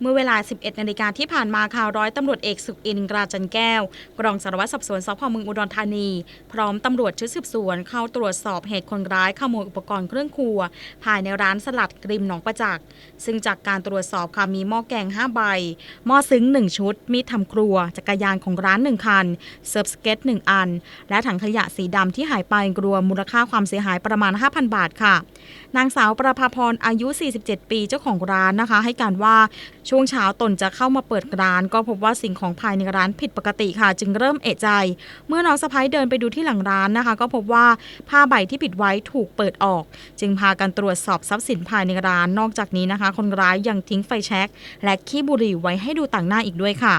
เมื่อเวลา 11 นาฬิกาที่ผ่านมาค่ะร้อยตำรวจเอกสุขอินกราจันแก้วรองสารวัตรสอบสวนสพเมืองอุดรธานี พร้อมตำรวจชุดสืบสวนเข้าตรวจสอบเหตุคนร้ายขโมยอุปกรณ์เครื่องครัว ภายในร้านสลัดริมหนองประจักษ์ซึ่งจากการตรวจสอบค่ะมีหม้อแกง 5 ใบ หม้อซึ้ง 1 ชุด มีดทำครัว จักรยานของร้าน 1 คัน เซิร์ฟสเก็ต 1 อัน และถังขยะสีดำที่หายไปรวมมูลค่าความเสียหายประมาณ 5,000 บาทค่ะ นางสาวประภาพรอายุ 47 ปีเจ้าของร้านนะคะ ให้การว่าช่วงเช้าตนจะเข้ามาเปิดร้าน ก็พบว่าสิ่งของภายในร้านผิดปกติค่ะ จึงเริ่มเอะใจ เมื่อน้องสะพ้ายเดินไปดูที่หลังร้านนะคะ ก็พบว่าผ้าใบที่ปิดไว้ถูกเปิดออก จึงพากันตรวจสอบทรัพย์สินภายในร้าน นอกจากนี้นะคะ คนร้ายยังทิ้งไฟแช็กและขี้บุหรี่ไว้ให้ดูต่างหน้าอีกด้วยค่ะ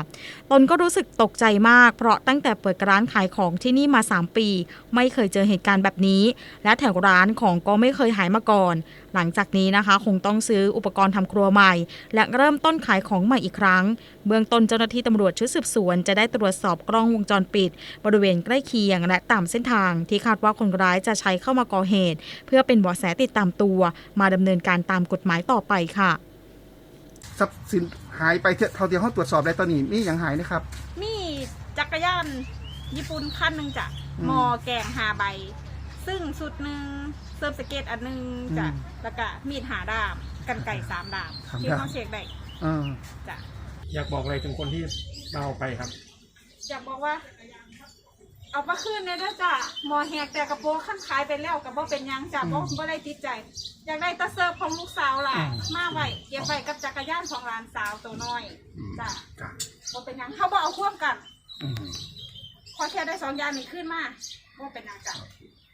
ตนก็รู้สึกตกใจมาก เพราะตั้งแต่เปิดร้านขายของที่นี่มา 3 ปี ไม่เคยเจอเหตุการณ์แบบนี้ และแถวร้านของก็ไม่เคยหายมาก่อน หลังจากนี้นะคะ คงต้องซื้ออุปกรณ์ทำครัวใหม่ และเริ่มต้นขายของใหม่อีกครั้ง เบื้องต้นเจ้าหน้าที่ตำรวจชุดสืบสวน จะได้ตรวจสอบกล้องวงจรปิด บริเวณใกล้เคียง และตามเส้นทางที่คาดว่าคนร้ายจะใช้เข้ามาก่อเหตุ เพื่อเป็นเบาะแสติดตามตัว มาดำเนินการตามกฎหมายต่อไปค่ะทรัพย์สินหายไปเท่าเท่าที่เขาตรวจสอบได้ตอนนี้มีอย่างหายนะครับ มีจักรยานญี่ปุ่นคันหนึ่งจ้ะอืมหมอแกงหาใบ ซึ่งสุดหนึ่งเซิร์ฟสเก็ตอันหนึ่งจ้ะอืมแล้วก็มีดหาดามกันไก่สามดามสามที่ดาบเขาเช็คได้เออจ้ะอยากบอกอะไรถึงคนที่เราเอาไปครับ อยากบอกว่า เอามาคืนเลยนะจ้ะหมอแหกแต่กระโปรงขั้นขายไปแล้วกับว่าเป็นหยังจ้ะอืมเพราะบ่ได้ติดใจ อยากได้ตะเซิร์ฟของลูกสาวล่ะอืม มาไว้เก็บไว้กับจักรยานของหลานสาวตัวน้อยจ้ะจ้ะบ่เป็นหยังเขาบ่เอาควบกัน อืม พอแค่ได้สองอย่างนี้ขึ้นมาบ่เป็นหยังจ้ะ